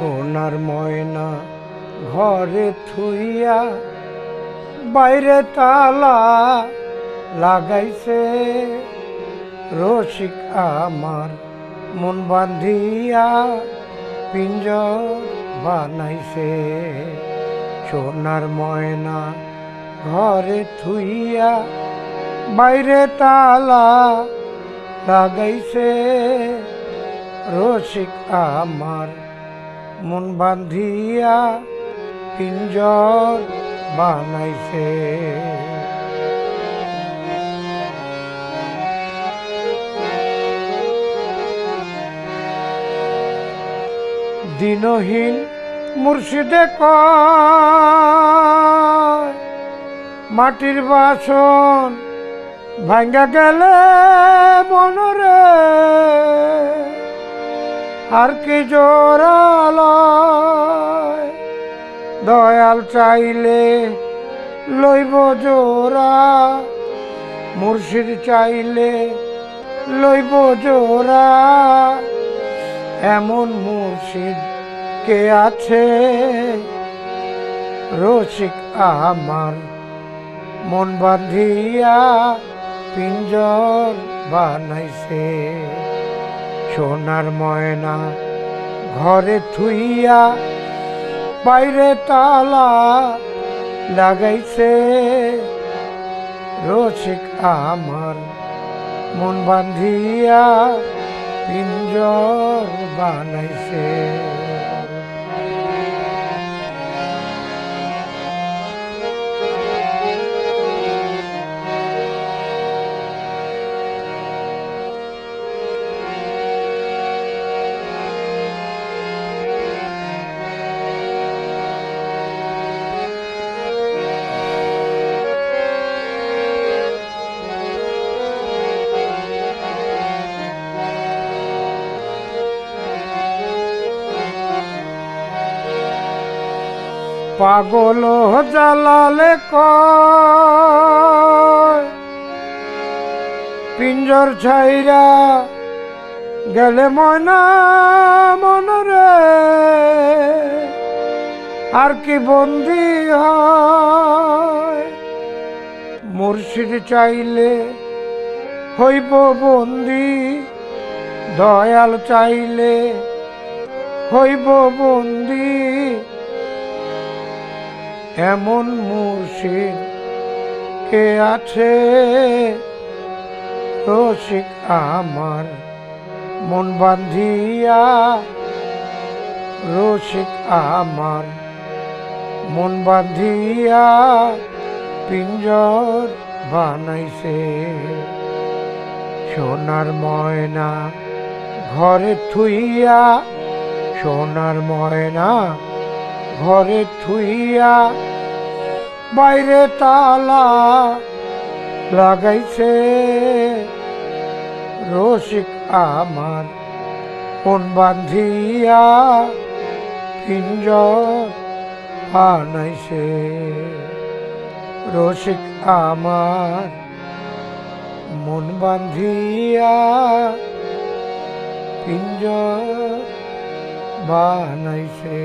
সোনার ময়না ঘরে থুইয়া বাইরে তালা লাগাইছে। রসিক আমার মন বান্ধিয়া পিঞ্জর বানাইছে। সোনার ময়না ঘরে থুইয়া বাইরে তালা লাগাইছে। রসিক আমার মন বান্ধিয়া পিঞ্জর বানাইছে। দিনহীন মুর্শিদে মাটির বাসন ভাঙ্গা গেলে মনরে। আর কি জোরালয় দয়াল চাইলে লইব জোরা মুর্শিদ চাইলে লইব জোরা এমন মুর্শিদ কে আছে? রসিক আমার মন বাঁধিয়া পিঞ্জর বানাইছে। সোনার ময়না ঘরে থুইয়া বাইরে তালা লাগাইছে। রসিক আমার মন বান্ধিয়া পিঞ্জর বানাইছে। পাগল জালালে কয়। পিঞ্জর ছাইরা গেলে ময়না মনরে আর কি বন্দি হয়। মুর্শিদ চাইলে হইব বন্দি, দয়াল চাইলে হইব বন্দি। এমন মুর্শিদ কে আছে? রসিক আমার মন বান্ধিয়া রসিক আমার মন বান্ধিয়া পিঞ্জর বানাইছে। সোনার ময়না ঘরে থুইয়া, সোনার ময়না ঘরে থুইয়া বাইরে তালা লাগাইছে। রসিক আমার কোন বান্ধিয়া পিঞ্জর বানাইছে রসিক আমার মন বান্ধিয়া পিঞ্জর বানাইছে